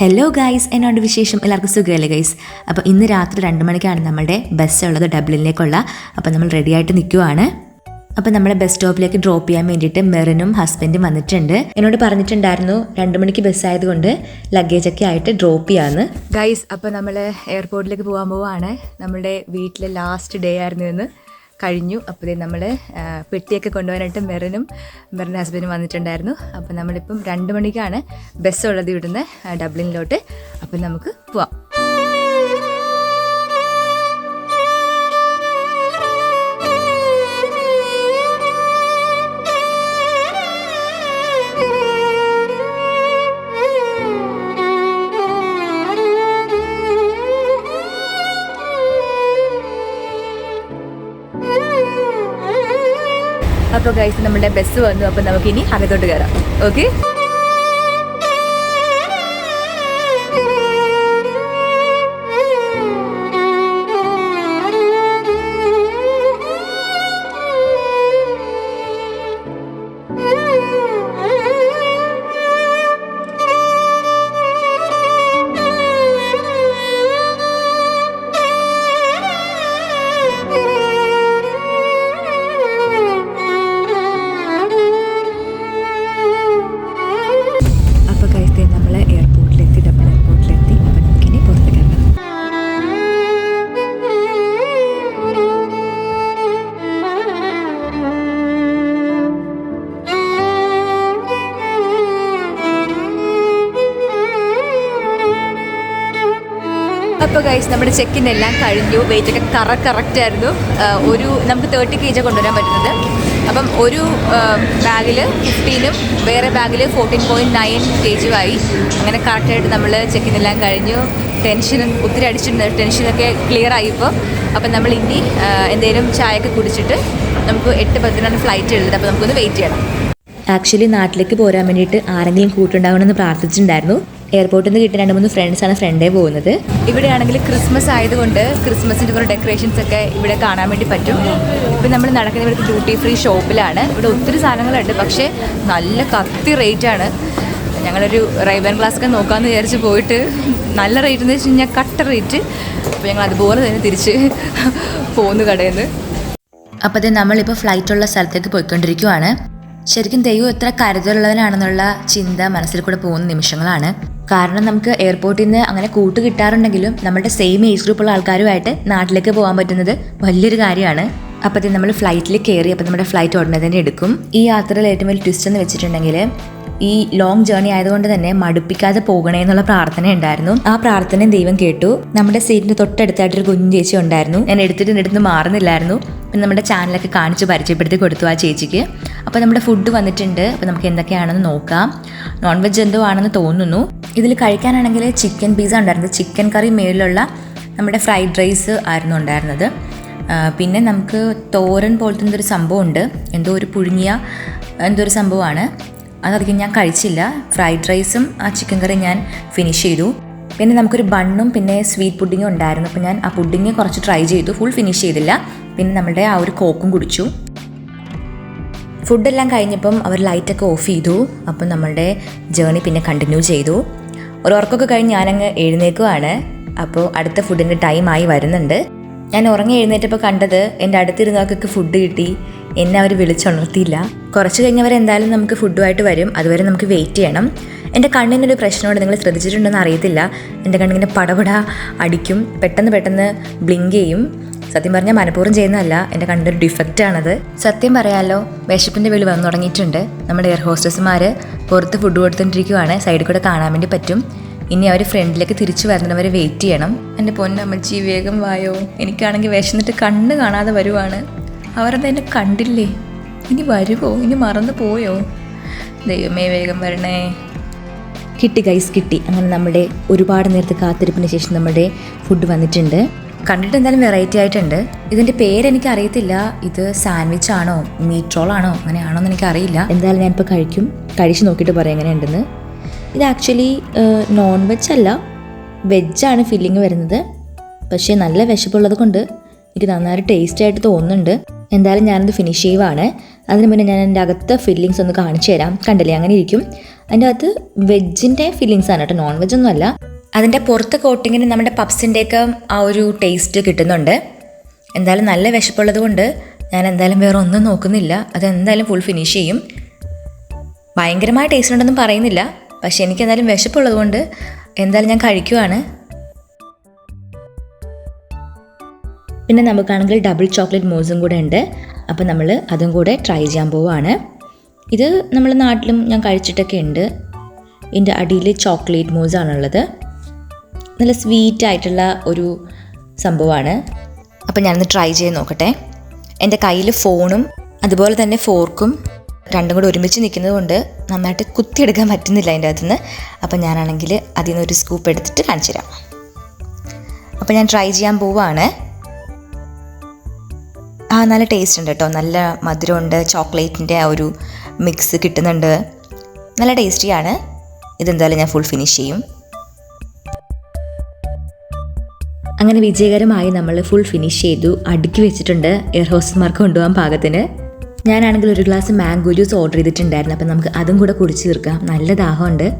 Hello guys എന്നോട് വിശേഷം? എല്ലാവർക്കും സുഖമല്ലേ ഗൈസ് അപ്പോൾ ഇന്ന് രാത്രി രണ്ട് മണിക്കാണ് നമ്മുടെ ബസ് ഉള്ളത് ഡബ്ലിനിലേക്കുള്ള അപ്പോൾ നമ്മൾ റെഡി ആയിട്ട് നിൽക്കുവാണ് അപ്പോൾ നമ്മളെ ബസ് സ്റ്റോപ്പിലേക്ക് ഡ്രോപ്പ് ചെയ്യാൻ വേണ്ടിയിട്ട് മെറിനും ഹസ്ബൻഡും വന്നിട്ടുണ്ട്. എന്നോട് പറഞ്ഞിട്ടുണ്ടായിരുന്നു രണ്ട് മണിക്ക് ബസ് ആയതുകൊണ്ട് ലഗേജ് ഒക്കെ ആയിട്ട് ഡ്രോപ്പ് ചെയ്യാന്ന്. ഗൈസ് അപ്പോൾ നമ്മൾ എയർപോർട്ടിലേക്ക് പോകാൻ പോവാണ്. നമ്മുടെ വീട്ടിലെ ലാസ്റ്റ് ഡേ ആയിരുന്നു ഇന്ന്. കഴിഞ്ഞു. അപ്പോൾ നമ്മൾ പെട്ടിയൊക്കെ കൊണ്ടുപോകാനായിട്ട് മെറിനും മെറിന്റെ ഹസ്ബൻഡും വന്നിട്ടുണ്ടായിരുന്നു. അപ്പോൾ നമ്മളിപ്പം രണ്ട് മണിക്കാണ് ബസ് ഉള്ളത് ഇവിടുന്ന് ഡബ്ലിനിലോട്ട്. അപ്പം നമുക്ക് പോവാം. അപ്പോൾ ഗൈസ് നമ്മുടെ ബസ് വന്നു. അപ്പോൾ നമുക്കിനി അകത്തോട്ട് കയറാം ഓക്കെ അപ്പോൾ ഗൈസ് നമ്മുടെ ചെക്കിൻ എല്ലാം കഴിഞ്ഞു. വെയിറ്റ് ഒക്കെ കറ കറക്റ്റ് ആയിരുന്നു. ഒരു നമുക്ക് തേർട്ടി കെ ജി കൊണ്ടുവരാൻ പറ്റുന്നത്. അപ്പം ഒരു ബാഗിൽ ഫിഫ്റ്റീനും വേറെ ബാഗിൽ ഫോർട്ടീൻ പോയിന്റ് നയൻ കെ ജിയുമായി അങ്ങനെ കറക്റ്റായിട്ട് നമ്മൾ ചെക്കിൻ എല്ലാം കഴിഞ്ഞു. ടെൻഷനും ഒത്തിരി അടിച്ചിട്ടുണ്ട്. ടെൻഷനൊക്കെ ക്ലിയർ ആയി ഇപ്പോൾ അപ്പം നമ്മൾ ഇനി എന്തെങ്കിലും ചായയൊക്കെ കുടിച്ചിട്ട് നമുക്ക് എട്ട് പത്തിനാണ് ഫ്ലൈറ്റ് ഉള്ളത്. അപ്പോൾ നമുക്കൊന്ന് വെയിറ്റ് ചെയ്യണം. ആക്ച്വലി നാട്ടിലേക്ക് പോരാൻ വേണ്ടിയിട്ട് ആരെങ്കിലും കൂട്ടുണ്ടാകണമെന്ന് പ്രാർത്ഥിച്ചിട്ടുണ്ടായിരുന്നു. എയർപോർട്ടിൽ നിന്ന് കിട്ടിയ രണ്ട് മൂന്ന് ഫ്രണ്ട്സാണ് ഫ്രണ്ടേ പോകുന്നത്. ഇവിടെയാണെങ്കിൽ ക്രിസ്മസ് ആയതുകൊണ്ട് ക്രിസ്മസിന്റെ കുറേ ഡെക്കറേഷൻസ് ഒക്കെ ഇവിടെ കാണാൻ വേണ്ടി പറ്റും. ഇപ്പം നമ്മൾ നടക്കുന്ന ഇവിടുത്തെ ഡ്യൂട്ടി ഫ്രീ ഷോപ്പിലാണ് ഇവിടെ ഒത്തിരി സാധനങ്ങളുണ്ട്. പക്ഷേ നല്ല കത്തി റേറ്റ് ആണ്. ഞങ്ങളൊരു റൈബൻ ക്ലാസ് ഒക്കെ നോക്കാമെന്ന് വിചാരിച്ച് പോയിട്ട് നല്ല റേറ്റ് എന്ന് വെച്ച് കഴിഞ്ഞാൽ കട്ട റേറ്റ് അപ്പോൾ ഞങ്ങൾ അതുപോലെ തന്നെ തിരിച്ച് പോകുന്നു കടയിൽ നിന്ന് അപ്പോൾ അത് നമ്മളിപ്പോൾ ഫ്ലൈറ്റുള്ള സ്ഥലത്തേക്ക് പോയിക്കൊണ്ടിരിക്കുവാണ്. ശരിക്കും ദൈവം എത്ര കരുതലുള്ളവനാണെന്നുള്ള ചിന്ത മനസ്സിൽ കൂടെ പോകുന്ന നിമിഷങ്ങളാണ്. കാരണം നമുക്ക് എയർപോർട്ടിൽ നിന്ന് അങ്ങനെ കൂട്ട് കിട്ടാറുണ്ടെങ്കിലും നമ്മുടെ സെയിം ഏജ് ഗ്രൂപ്പുള്ള ആൾക്കാരുമായിട്ട് നാട്ടിലേക്ക് പോകാൻ പറ്റുന്നത് വലിയൊരു കാര്യമാണ്. അപ്പോൾ നമ്മൾ ഫ്ലൈറ്റിൽ കയറി അപ്പോൾ നമ്മുടെ ഫ്ലൈറ്റ് ഉടനെ തന്നെ എടുക്കും. ഈ യാത്രയിൽ ഏറ്റവും വലിയ ട്വിസ്റ്റ് എന്ന് വെച്ചിട്ടുണ്ടെങ്കിൽ ഈ ലോങ് ജേർണി ആയതുകൊണ്ട് തന്നെ മടുപ്പിക്കാതെ പോകണേ എന്നുള്ള പ്രാർത്ഥന ഉണ്ടായിരുന്നു. ആ പ്രാർത്ഥനയും ദൈവം കേട്ടു. നമ്മുടെ സീറ്റിന് തൊട്ടടുത്തായിട്ടൊരു കുഞ്ഞു ചേച്ചി ഉണ്ടായിരുന്നു. ഞാൻ എടുത്തിട്ട് എടുത്ത് മാറുന്നില്ലായിരുന്നു. പിന്നെ നമ്മുടെ ചാനലൊക്കെ കാണിച്ച് പരിചയപ്പെടുത്തി കൊടുത്തു ആ ചേച്ചിക്ക്. അപ്പോൾ നമ്മുടെ ഫുഡ് വന്നിട്ടുണ്ട്. അപ്പോൾ നമുക്ക് എന്തൊക്കെയാണെന്ന് നോക്കാം. നോൺ വെജ് എന്തോ ആണെന്ന് തോന്നുന്നു. ഇതിൽ കഴിക്കാനാണെങ്കിൽ ചിക്കൻ പിസ്സ ഉണ്ടായിരുന്നത് ചിക്കൻ കറി മേളിലുള്ള നമ്മുടെ ഫ്രൈഡ് റൈസ് ആയിരുന്നു ഉണ്ടായിരുന്നത്. പിന്നെ നമുക്ക് തോരൻ പോലത്തെ എന്തൊരു സംഭവം സംഭവമുണ്ട്. എന്തോ ഒരു പുഴുങ്ങിയ എന്തോ ഒരു സംഭവമാണ്. അതധികം ഞാൻ കഴിച്ചില്ല. ഫ്രൈഡ് റൈസും ആ ചിക്കൻ കറി ഞാൻ ഫിനിഷ് ചെയ്തു. പിന്നെ നമുക്കൊരു ബണ്ണും പിന്നെ സ്വീറ്റ് പുഡിങ്ങും ഉണ്ടായിരുന്നു. അപ്പോൾ ഞാൻ ആ പുഡിങ് കുറച്ച് ട്രൈ ചെയ്തു. ഫുൾ ഫിനിഷ് ചെയ്തില്ല. പിന്നെ നമ്മുടെ ആ ഒരു കോക്കും കുടിച്ചു. ഫുഡെല്ലാം കഴിഞ്ഞപ്പം അവർ ലൈറ്റൊക്കെ ഓഫ് ചെയ്തു. അപ്പം നമ്മളുടെ ജേണി പിന്നെ കണ്ടിന്യൂ ചെയ്തു. ഒരു ഉറക്കമൊക്കെ കഴിഞ്ഞ് ഞാനങ്ങ് എഴുന്നേക്കുവാണ്. അപ്പോൾ അടുത്ത ഫുഡിന്റെ ടൈമായി വരുന്നുണ്ട്. ഞാൻ ഉറങ്ങി എഴുന്നേറ്റപ്പോൾ കണ്ടത് എന്റെ അടുത്തിരുന്നവർക്കൊക്കെ ഫുഡ് കിട്ടി. എന്നെ അവർ വിളിച്ചുണർത്തിയില്ല. കുറച്ച് കഴിഞ്ഞവർ എന്തായാലും നമുക്ക് ഫുഡുമായിട്ട് വരും. അതുവരെ നമുക്ക് വെയിറ്റ് ചെയ്യണം. എന്റെ കണ്ണിനൊരു പ്രശ്നമുണ്ട്. നിങ്ങൾ ശ്രദ്ധിച്ചിട്ടുണ്ടെന്ന് അറിയത്തില്ല. എന്റെ കണ്ണിങ്ങനെ പടപട അടിക്കും. പെട്ടെന്ന് പെട്ടെന്ന് ബ്ലിങ്ക് ചെയ്യും. സത്യം പറഞ്ഞാൽ മനഃപൂർവം ചെയ്യുന്നതല്ല എന്റെ കണ്ടൊരു ഒരു ഡിഫക്റ്റ് ആണത്. സത്യം പറയാമല്ലോ വിശപ്പിന്റെ വെളി വന്നു തുടങ്ങിയിട്ടുണ്ട്. നമ്മുടെ എയർ ഹോസ്റ്റസ്മാർ പുറത്ത് ഫുഡ് കൊടുത്തോണ്ടിരിക്കുവാണ് സൈഡിൽ കൂടെ കാണാൻ വേണ്ടി പറ്റും. ഇനി അവർ ഫ്രണ്ടിലേക്ക് തിരിച്ചു വരുന്നവരെ വെയിറ്റ് ചെയ്യണം. എന്റെ പൊന്നമ്മച്ചി വേഗം വായോ. എനിക്കാണെങ്കിൽ വിശന്നിട്ട് കണ്ണ് കാണാതെ വരുവാണ്. അവരത് എന്നെ കണ്ടില്ലേ? ഇനി വരുവോ? ഇനി മറന്നു പോയോ? ദൈവമേ വേഗം വരണേ. കിട്ടി ഗൈസ് കിട്ടി. അങ്ങനെ നമ്മുടെ ഒരുപാട് നേരത്തെ കാത്തിരിപ്പിന് ശേഷം നമ്മുടെ ഫുഡ് വന്നിട്ടുണ്ട്. കണ്ടിട്ട് എന്തായാലും വെറൈറ്റി ആയിട്ടുണ്ട്. ഇതിന്റെ പേര് എനിക്ക് അറിയത്തില്ല ഇത് സാൻഡ്വിച്ച് ആണോ? മീറ്റ് റോൾ ആണോ? അങ്ങനെയാണോ എന്ന് എനിക്ക് അറിയില്ല എന്തായാലും ഞാനിപ്പോൾ കഴിക്കും. കഴിച്ച് നോക്കിയിട്ട് പറയാം എങ്ങനെയുണ്ടെന്ന്. ഇത് ആക്ച്വലി നോൺ വെജ് അല്ല. വെജാണ് ഫില്ലിങ് വരുന്നത്. പക്ഷേ നല്ല വിശപ്പുള്ളത് കൊണ്ട് എനിക്ക് നന്നായിട്ട് ടേസ്റ്റ് ആയിട്ട് തോന്നുന്നുണ്ട്. എന്തായാലും ഞാനത് ഫിനിഷ് ചെയ്യുവാണ്. അതിന് മുന്നേ ഞാൻ എന്റെ അകത്തെ ഫില്ലിങ്സ് ഒന്ന് കാണിച്ചു തരാം. കണ്ടില്ലേ? അങ്ങനെ ഇരിക്കും. അതിന്റെ അകത്ത് വെജിന്റെ ഫില്ലിങ്സ് ആണ് കേട്ടോ. നോൺ വെജ് ഒന്നും അല്ല. അതിന്റെ പുറത്ത് കോട്ടിങ്ങിന് നമ്മുടെ പപ്സിന്റെയൊക്കെ ആ ഒരു ടേസ്റ്റ് കിട്ടുന്നുണ്ട്. എന്തായാലും നല്ല വിശപ്പുള്ളത് കൊണ്ട് ഞാൻ എന്തായാലും വേറെ ഒന്നും നോക്കുന്നില്ല. അതെന്തായാലും ഫുൾ ഫിനിഷ് ചെയ്യും. ഭയങ്കരമായ ടേസ്റ്റ് ഉണ്ടെന്നും പറയുന്നില്ല. പക്ഷെ എനിക്ക് എന്തായാലും വിശപ്പുള്ളത് കൊണ്ട് എന്തായാലും ഞാൻ കഴിക്കുവാണ്. പിന്നെ നമുക്കാണെങ്കിൽ ഡബിൾ ചോക്ലേറ്റ് മോസും കൂടെ ഉണ്ട്. അപ്പോൾ നമ്മൾ അതും കൂടെ ട്രൈ ചെയ്യാൻ പോവുകയാണ് ഇത് നമ്മൾ നാട്ടിലും ഞാൻ കഴിച്ചിട്ടൊക്കെ ഉണ്ട്. ഇതിന്റെ അടിയിൽ ചോക്ലേറ്റ് മോസാണുള്ളത് നല്ല സ്വീറ്റ് ആയിട്ടുള്ള ഒരു സംഭവമാണ്. അപ്പോൾ ഞാനൊന്ന് ട്രൈ ചെയ്ത് നോക്കട്ടെ. എന്റെ കയ്യിൽ ഫോണും അതുപോലെ തന്നെ ഫോർക്കും രണ്ടും കൂടെ ഒരുമിച്ച് നിൽക്കുന്നത് കൊണ്ട് നന്നായിട്ട് കുത്തിയെടുക്കാൻ പറ്റുന്നില്ല അതിന്റെ അകത്തുനിന്ന്. അപ്പോൾ ഞാനാണെങ്കിൽ അതിൽ നിന്ന് ഒരു സ്കൂപ്പ് എടുത്തിട്ട് കാണിച്ചു തരാം. അപ്പോൾ ഞാൻ ട്രൈ ചെയ്യാൻ പോവാണ്. ആ നല്ല ടേസ്റ്റ് ഉണ്ട് കേട്ടോ. നല്ല മധുരമുണ്ട് ചോക്ലേറ്റിന്റെ ആ ഒരു മിക്സ് കിട്ടുന്നുണ്ട്. നല്ല ടേസ്റ്റിയാണ് ഇതെന്തായാലും ഞാൻ ഫുൾ ഫിനിഷ് ചെയ്യും. അങ്ങനെ വിജയകരമായി നമ്മൾ ഫുൾ ഫിനിഷ് ചെയ്തു അടുക്കി വെച്ചിട്ടുണ്ട് എയർ ഹോസ്റ്റർമാർക്ക് കൊണ്ടുപോകാൻ പാകത്തിന്. ഞാനാണെങ്കിൽ ഒരു ഗ്ലാസ് മാംഗോ ജ്യൂസ് ഓർഡർ ചെയ്തിട്ടുണ്ടായിരുന്നു. അപ്പം നമുക്ക് അതും കൂടെ കുടിച്ച് തീർക്കാം. നല്ല ദാഹമുണ്ട്.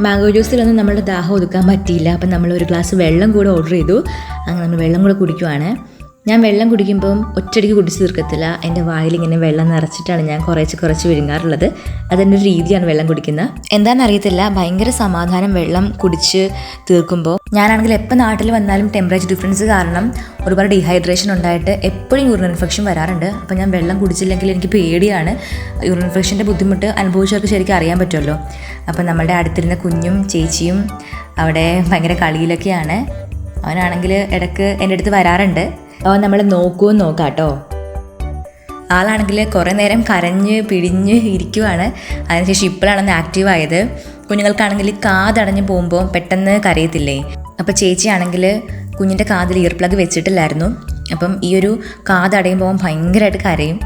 മാംഗോ ജ്യൂസിലൊന്നും നമ്മളുടെ ദാഹം ഒതുക്കാൻ പറ്റിയില്ല. അപ്പം നമ്മൾ ഒരു ഗ്ലാസ് വെള്ളം കൂടെ ഓർഡർ ചെയ്തു. അങ്ങനെ നമ്മൾ വെള്ളം കൂടെ കുടിക്കുവാണ്. ഞാൻ വെള്ളം കുടിക്കുമ്പം ഒറ്റയടിക്ക് കുടിച്ച് തീർക്കത്തില്ല. എന്റെ വായിലിങ്ങനെ വെള്ളം നിറച്ചിട്ടാണ് ഞാൻ കുറച്ച് കുറച്ച് വിഴുങ്ങാറുള്ളത്. അതെന്റെ ഒരു രീതിയാണ് വെള്ളം കുടിക്കുന്നത് എന്താണെന്ന് അറിയത്തില്ല ഭയങ്കര സമാധാനം വെള്ളം കുടിച്ച് തീർക്കുമ്പോൾ. ഞാനാണെങ്കിൽ എപ്പോൾ നാട്ടിൽ വന്നാലും ടെമ്പറേച്ചർ ഡിഫറൻസ് കാരണം ഒരുപാട് ഡീഹൈഡ്രേഷൻ ഉണ്ടായിട്ട് എപ്പോഴും യൂറിൻ ഇൻഫെക്ഷൻ വരാറുണ്ട്. അപ്പോൾ ഞാൻ വെള്ളം കുടിച്ചില്ലെങ്കിൽ എനിക്ക് പേടിയാണ്. യൂറിൻ ഇൻഫെക്ഷന്റെ ബുദ്ധിമുട്ട് അനുഭവിച്ചവർക്ക് ശരിക്കും അറിയാൻ പറ്റുമല്ലോ. അപ്പോൾ നമ്മുടെ അടുത്തിരുന്ന കുഞ്ഞും ചേച്ചിയും അവിടെ ഭയങ്കര കളിയിലൊക്കെയാണ്. അവനാണെങ്കിൽ ഇടയ്ക്ക് എന്റെ അടുത്ത് വരാറുണ്ട്. അവൻ നമ്മൾ നോക്കുമെന്ന് നോക്കാം കേട്ടോ ആളാണെങ്കിൽ കുറേ നേരം കരഞ്ഞ് പിടിഞ്ഞ് ഇരിക്കുവാണ്. അതിനുശേഷം ഇപ്പോഴാണ് ആക്റ്റീവ് ആയത് കുഞ്ഞുങ്ങൾക്കാണെങ്കിൽ കാതടഞ്ഞ് പോകുമ്പോൾ പെട്ടെന്ന് കരയത്തില്ലേ? അപ്പോൾ ചേച്ചിയാണെങ്കിൽ കുഞ്ഞിന്റെ കാതിൽ ഇയർ പ്ലഗ് വെച്ചിട്ടില്ലായിരുന്നു. അപ്പം ഈ ഒരു കാതടയുമ്പോൾ ഭയങ്കരമായിട്ട് കരയും.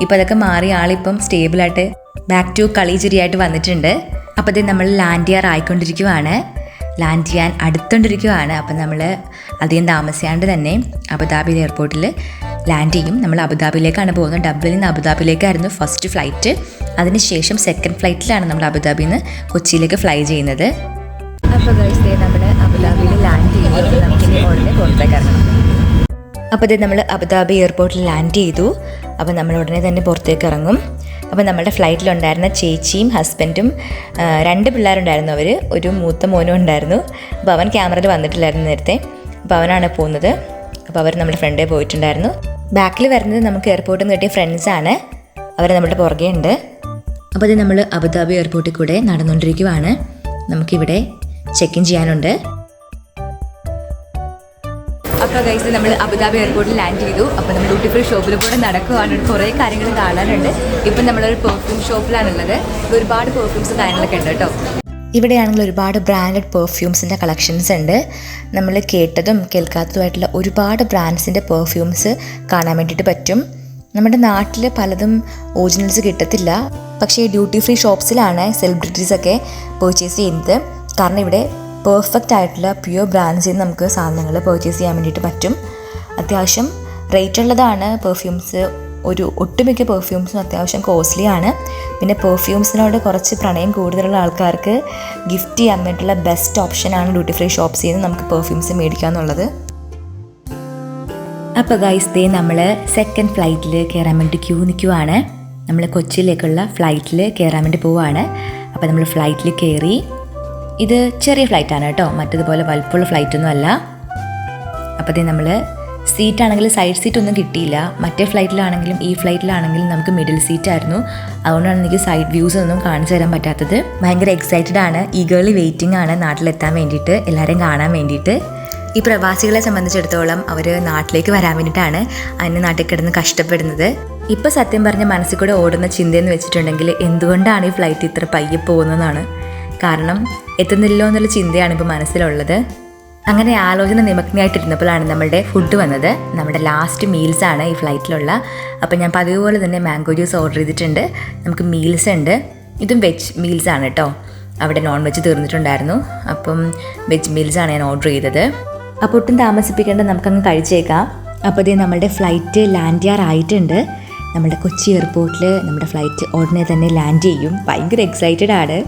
ഇപ്പോൾ അതൊക്കെ മാറി ആളിപ്പം സ്റ്റേബിളായിട്ട് ബാക്ക് ടു കളിചിരിയായിട്ട് വന്നിട്ടുണ്ട്. അപ്പോൾ ഇത് നമ്മൾ ലാൻഡ് ചെയ്യാർ ആയിക്കൊണ്ടിരിക്കുവാണ്. ലാൻഡ് ചെയ്യാൻ അടുത്തുകൊണ്ടിരിക്കുകയാണ്. അപ്പം നമ്മൾ അധികം താമസിയാണ്ട് തന്നെ അബുദാബി എയർപോർട്ടിൽ ലാൻഡ് ചെയ്യും. നമ്മൾ അബുദാബിയിലേക്കാണ് പോകുന്നത്. ഡബ്ബിൽ നിന്ന് അബുദാബിയിലേക്കായിരുന്നു ഫസ്റ്റ് ഫ്ലൈറ്റ് അതിനുശേഷം സെക്കൻഡ് ഫ്ലൈറ്റിലാണ് നമ്മൾ അബുദാബിയിൽ നിന്ന് കൊച്ചിയിലേക്ക് ഫ്ലൈ ചെയ്യുന്നത്. അപ്പോൾ ഗൈസ് നമ്മൾ ലാൻഡ് അപ്പോൾ ഇത് നമ്മൾ അബുദാബി എയർപോർട്ടിൽ ലാൻഡ് ചെയ്തു. അപ്പോൾ നമ്മൾ ഉടനെ തന്നെ പുറത്തേക്ക് ഇറങ്ങും. അപ്പോൾ നമ്മുടെ ഫ്ലൈറ്റിലുണ്ടായിരുന്ന ചേച്ചിയും ഹസ്ബൻഡും രണ്ട് പിള്ളേരുണ്ടായിരുന്നു അവർ. ഒരു മൂത്ത മോനും ഉണ്ടായിരുന്നു. അപ്പോൾ അവൻ ക്യാമറയിൽ വന്നിട്ടില്ലായിരുന്നു നേരത്തെ. അപ്പോൾ അവനാണ് പോകുന്നത്. അപ്പോൾ അവർ നമ്മുടെ ഫ്രണ്ടേ പോയിട്ടുണ്ടായിരുന്നു. ബാക്കിൽ വരുന്നത് നമുക്ക് എയർപോർട്ടിൽ നിന്ന് കിട്ടിയ ഫ്രണ്ട്സാണ് അവർ നമ്മുടെ പുറകെ ഉണ്ട്. അപ്പോൾ അത് നമ്മൾ അബുദാബി എയർപോർട്ടിൽ കൂടെ നടന്നുകൊണ്ടിരിക്കുവാണ്. നമുക്കിവിടെ ചെക്ക് ഇൻ ചെയ്യാനുണ്ട്. അപ്പോൾ ഗൈസ് നമ്മൾ അബുദാബി എയർപോർട്ടിൽ ലാൻഡ് ചെയ്തു. അപ്പോൾ നമ്മൾ ഡ്യൂട്ടി ഫ്രീ ഷോപ്പിൽ കൂടെ കുറേ കാര്യങ്ങൾ കാണാനുണ്ട്. ഇപ്പം നമ്മളൊരു പെർഫ്യൂം ഷോപ്പിലാണുള്ളത് ഒരുപാട് പെർഫ്യൂംസ് കാര്യങ്ങളൊക്കെ ഉണ്ട് കേട്ടോ. ഇവിടെയാണെങ്കിൽ ഒരുപാട് ബ്രാൻഡഡ് പെർഫ്യൂംസിന്റെ കളക്ഷൻസ് ഉണ്ട്. നമ്മൾ കേട്ടതും കേൾക്കാത്തതുമായിട്ടുള്ള ഒരുപാട് ബ്രാൻഡ്സിന്റെ പെർഫ്യൂംസ് കാണാൻ വേണ്ടിയിട്ട് പറ്റും. നമ്മുടെ നാട്ടിൽ പലതും ഒറിജിനൽസ് കിട്ടത്തില്ല. പക്ഷേ ഡ്യൂട്ടി ഫ്രീ ഷോപ്സിലാണ് സെലിബ്രിറ്റീസൊക്കെ പർച്ചേസ് ചെയ്യുന്നത്. കാരണം ഇവിടെ പെർഫെക്റ്റ് ആയിട്ടുള്ള പ്യുവർ ബ്രാൻഡ്സിൽ നിന്ന് നമുക്ക് സാധനങ്ങൾ പർച്ചേസ് ചെയ്യാൻ വേണ്ടിയിട്ട് പറ്റും. അത്യാവശ്യം റേറ്റ് ഉള്ളതാണ്. പെർഫ്യൂംസ് ഒരു ഒട്ടുമിക്ക പെർഫ്യൂംസും അത്യാവശ്യം കോസ്റ്റ്ലി ആണ്. പിന്നെ പെർഫ്യൂംസിനോട് കുറച്ച് പ്രണയം കൂടുതലുള്ള ആൾക്കാർക്ക് ഗിഫ്റ്റ് ചെയ്യാൻ വേണ്ടിയിട്ടുള്ള ബെസ്റ്റ് ഓപ്ഷനാണ് ഡ്യൂട്ടി ഫ്രീ ഷോപ്സിൽ നിന്ന് നമുക്ക് പെർഫ്യൂംസ് മേടിക്കുക എന്നുള്ളത് അപ്പോൾ ഗൈസ് ദേ നമ്മൾ സെക്കൻഡ് ഫ്ലൈറ്റിൽ കയറാൻ വേണ്ടി ക്യൂ നിൽക്കുവാണ് നമ്മൾ കൊച്ചിയിലേക്കുള്ള ഫ്ലൈറ്റിൽ കയറാൻ വേണ്ടി പോവുകയാണ് അപ്പോൾ നമ്മൾ ഫ്ലൈറ്റിൽ കയറി ഇത് ചെറിയ ഫ്ലൈറ്റാണ് കേട്ടോ. മറ്റതുപോലെ വലുപ്പമുള്ള ഫ്ലൈറ്റൊന്നും അല്ല. അപ്പോൾ നമ്മൾ സീറ്റ് ആണെങ്കിൽ സൈഡ് സീറ്റ് ഒന്നും കിട്ടിയില്ല. മറ്റേ ഫ്ലൈറ്റിലാണെങ്കിലും ഈ ഫ്ലൈറ്റിലാണെങ്കിലും നമുക്ക് മിഡിൽ സീറ്റ് ആയിരുന്നു. അതുകൊണ്ടാണ് എനിക്ക് സൈഡ് വ്യൂസ് ഒന്നും കാണിച്ചു തരാൻ പറ്റാത്തത്. ഭയങ്കര എക്സൈറ്റഡ് ആണ്. ഈ ഗേളി വെയിറ്റിംഗ് ആണ് നാട്ടിലെത്താൻ വേണ്ടിയിട്ട് എല്ലാവരെയും കാണാൻ വേണ്ടിയിട്ട്. ഈ പ്രവാസികളെ സംബന്ധിച്ചിടത്തോളം അവർ നാട്ടിലേക്ക് വരാൻ വേണ്ടിയിട്ടാണ് അന്യ നാട്ടിൽ കിടന്ന് കഷ്ടപ്പെടുന്നത്. ഇപ്പോൾ സത്യം പറഞ്ഞ മനസ്സിൽ കൂടെ ഓടുന്ന ചിന്തയെന്ന് വെച്ചിട്ടുണ്ടെങ്കിൽ എന്തുകൊണ്ടാണ് ഈ ഫ്ലൈറ്റ് ഇത്ര പയ്യെ പോകുന്നതെന്നാണ്. കാരണം എത്തുന്നില്ലോ എന്നുള്ള ചിന്തയാണ് ഇപ്പോൾ മനസ്സിലുള്ളത്. അങ്ങനെ ആലോചന നിമഗ്നയായിട്ടിരുന്നപ്പോഴാണ് നമ്മളുടെ ഫുഡ് വന്നത്. നമ്മുടെ ലാസ്റ്റ് മീൽസ് ആണ് ഈ ഫ്ലൈറ്റിലുള്ള അപ്പോൾ ഞാൻ പതിവ് പോലെ തന്നെ മാംഗോ ജ്യൂസ് ഓർഡർ ചെയ്തിട്ടുണ്ട്. നമുക്ക് മീൽസ് ഉണ്ട്. ഇതും വെജ് മീൽസ് ആണ് കേട്ടോ അവിടെ നോൺ വെജ് തീർന്നിട്ടുണ്ടായിരുന്നു. അപ്പം വെജ് മീൽസ് ആണ് ഞാൻ ഓർഡർ ചെയ്തത്. അപ്പോൾ ഒട്ടും താമസിപ്പിക്കേണ്ട നമുക്കങ്ങ് കഴിച്ചേക്കാം. അപ്പോൾ ഇതേ നമ്മുടെ ഫ്ലൈറ്റ് ലാൻഡ് ചെയ്യാറായിട്ടുണ്ട് നമ്മുടെ കൊച്ചി എയർപോർട്ടിൽ നമ്മുടെ ഫ്ലൈറ്റ് ഉടനെ തന്നെ ലാൻഡ് ചെയ്യും. ഭയങ്കര എക്സൈറ്റഡ് ആണ്.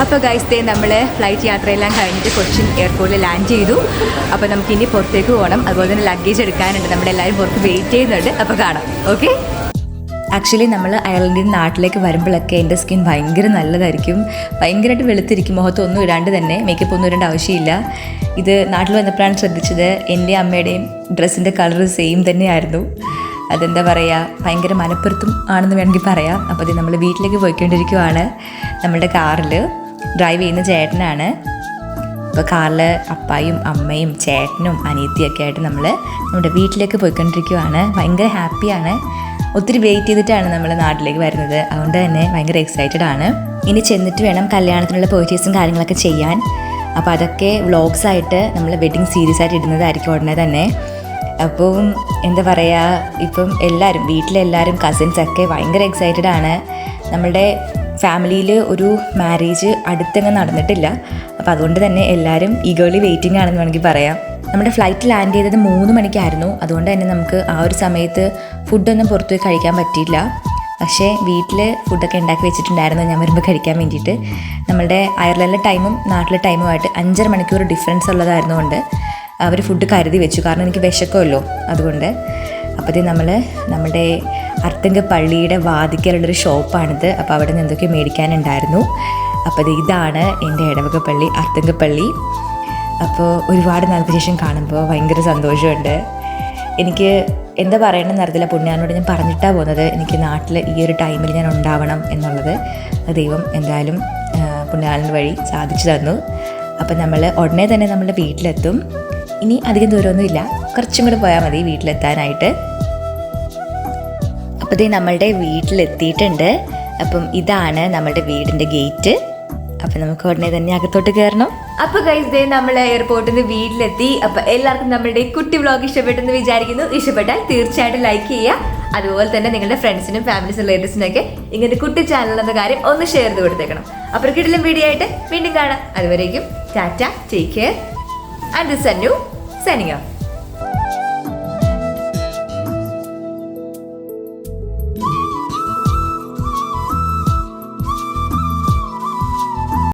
അപ്പോൾ ഗൈസ് ഡേ നമ്മൾ ഫ്ലൈറ്റ് യാത്രയെല്ലാം കഴിഞ്ഞിട്ട് കൊച്ചിൻ എയർപോർട്ടിൽ ലാൻഡ് ചെയ്തു. അപ്പോൾ നമുക്ക് ഇനി പുറത്തേക്ക് പോകണം. അതുപോലെ തന്നെ ലഗേജ് എടുക്കാനുണ്ട്. നമ്മളെല്ലാവരും പുറത്ത് വെയിറ്റ് ചെയ്യുന്നുണ്ട്. അപ്പോൾ കാണാം. ഓക്കെ ആക്ച്വലി നമ്മൾ അയർലൻഡിൽ നിന്ന് നാട്ടിലേക്ക് വരുമ്പോഴൊക്കെ എന്റെ സ്കിൻ ഭയങ്കര നല്ലതായിരിക്കും. ഭയങ്കരമായിട്ട് വെളുത്തിരിക്കും. മുഖത്തൊന്നും ഇടാണ്ട് തന്നെ. മേക്കപ്പ് ഒന്നും ഇടേണ്ട ആവശ്യമില്ല. ഇത് നാട്ടിൽ വന്നപ്പോഴാണ് ശ്രദ്ധിച്ചത്. എന്റെ അമ്മയുടെയും ഡ്രസ്സിന്റെ കളർ സെയിം തന്നെയായിരുന്നു. അതെന്താ പറയുക ഭയങ്കര മലപ്പുറത്തും ആണെന്ന് വേണമെങ്കിൽ പറയാം. അപ്പോൾ അത് നമ്മൾ വീട്ടിലേക്ക് പോയിക്കൊണ്ടിരിക്കുവാണ്. നമ്മുടെ കാറിൽ ഡ്രൈവ് ചെയ്യുന്ന ചേട്ടനാണ്. അപ്പോൾ കാറിൽ അപ്പായും അമ്മയും ചേട്ടനും അനിയത്തിയൊക്കെ ആയിട്ട് നമ്മൾ നമ്മുടെ വീട്ടിലേക്ക് പോയിക്കൊണ്ടിരിക്കുവാണ്. ഭയങ്കര ഹാപ്പിയാണ്. ഒത്തിരി വെയിറ്റ് ചെയ്തിട്ടാണ് നമ്മൾ നാട്ടിലേക്ക് വരുന്നത്. അതുകൊണ്ട് തന്നെ ഭയങ്കര എക്സൈറ്റഡ് ആണ്. ഇനി ചെന്നിട്ട് വേണം കല്യാണത്തിനുള്ള പേർച്ചേസും കാര്യങ്ങളൊക്കെ ചെയ്യാൻ. അപ്പോൾ അതൊക്കെ വ്ളോഗ്സ് ആയിട്ട് നമ്മൾ വെഡിങ് സീരീസ് ആയിട്ട് ഇടുന്നതായിരിക്കും ഉടനെ തന്നെ. അപ്പോൾ എന്താ പറയുക ഇപ്പം എല്ലാവരും വീട്ടിലെല്ലാവരും കസിൻസൊക്കെ ഭയങ്കര എക്സൈറ്റഡ് ആണ്. നമ്മളുടെ ഫാമിലിയിൽ ഒരു മാരേജ് അടുത്തങ്ങ് നടന്നിട്ടില്ല. അപ്പോൾ അതുകൊണ്ട് തന്നെ എല്ലാവരും ഈഗേർലി വെയിറ്റിംഗ് ആണെന്ന് വേണമെങ്കിൽ പറയാം. നമ്മുടെ ഫ്ലൈറ്റ് ലാൻഡ് ചെയ്തത് മൂന്ന് മണിക്കായിരുന്നു. അതുകൊണ്ട് തന്നെ നമുക്ക് ആ ഒരു സമയത്ത് ഫുഡൊന്നും പുറത്തു പോയി കഴിക്കാൻ പറ്റിയില്ല. പക്ഷേ വീട്ടിൽ ഫുഡൊക്കെ ഉണ്ടാക്കി വെച്ചിട്ടുണ്ടായിരുന്നു. ഞാൻ വരുമ്പോൾ കഴിക്കാൻ വേണ്ടിയിട്ട്. നമ്മുടെ അയർലൻഡിലെ ടൈമും നാട്ടിലെ ടൈമുമായിട്ട് അഞ്ചര മണിക്കൂർ ഡിഫറൻസ് ഉള്ളതായിരുന്നുകൊണ്ട് അവർ ഫുഡ് കരുതി വെച്ചു. കാരണം എനിക്ക് വിശക്കുമല്ലോ അതുകൊണ്ട്. അപ്പോഴത്തേ നമ്മൾ നമ്മുടെ അർത്തങ്ക പള്ളിയുടെ വാതിക്കലുള്ളൊരു ഷോപ്പാണിത്. അപ്പോൾ അവിടെ നിന്ന് എന്തൊക്കെ മേടിക്കാനുണ്ടായിരുന്നു. അപ്പോൾ ഇത് ഇതാണ് എന്റെ ഇടവക പള്ളി അർത്തങ്ക പള്ളി അപ്പോൾ ഒരുപാട് നാൾക്ക് ശേഷം കാണുമ്പോൾ ഭയങ്കര സന്തോഷമുണ്ട്. എനിക്ക് എന്താ പറയണമെന്ന് അറിയത്തില്ല. പുണ്യാനോട് ഞാൻ പറഞ്ഞിട്ടാണ് പോകുന്നത്. എനിക്ക് നാട്ടിൽ ഈ ഒരു ടൈമിൽ ഞാൻ ഉണ്ടാവണം എന്നുള്ളത്. ദൈവം എന്തായാലും പുണ്യാനൻ വഴി സാധിച്ചു തന്നു. അപ്പം നമ്മൾ ഉടനെ തന്നെ നമ്മുടെ വീട്ടിലെത്തും. ഇനി അധികം ദൂരമൊന്നുമില്ല. കുറച്ചും കൂടെ പോയാൽ മതി വീട്ടിലെത്താനായിട്ട്. അപ്പോൾ ദേ നമ്മളുടെ വീട്ടിലെത്തിയിട്ടുണ്ട്. അപ്പം ഇതാണ് നമ്മളുടെ വീടിന്റെ ഗേറ്റ്. അപ്പം നമുക്ക് ഉടനെ തന്നെ അകത്തോട്ട് കയറണം. അപ്പോൾ ഗൈസ് ദേ നമ്മൾ എയർപോർട്ടിൽ നിന്ന് വീട്ടിലെത്തി. അപ്പോൾ എല്ലാവർക്കും നമ്മളുടെ കുട്ടി വ്ളോഗ് ഇഷ്ടപ്പെട്ടെന്ന് വിചാരിക്കുന്നു. ഇഷ്ടപ്പെട്ടാൽ തീർച്ചയായിട്ടും ലൈക്ക് ചെയ്യുക. അതുപോലെ തന്നെ നിങ്ങളുടെ ഫ്രണ്ട്സിനും ഫാമിലി റിലേറ്റീവ്സിനും ഒക്കെ ഇങ്ങനത്തെ കുട്ടി ചാനൽ എന്ന കാര്യം ഒന്ന് ഷെയർ ചെയ്ത് കൊടുത്തേക്കണം. അപ്പോൾ കിട്ടിലും വീഡിയോ ആയിട്ട് വീണ്ടും കാണാം. അതുവരേക്കും ta-ta take care and this അന്യു signing of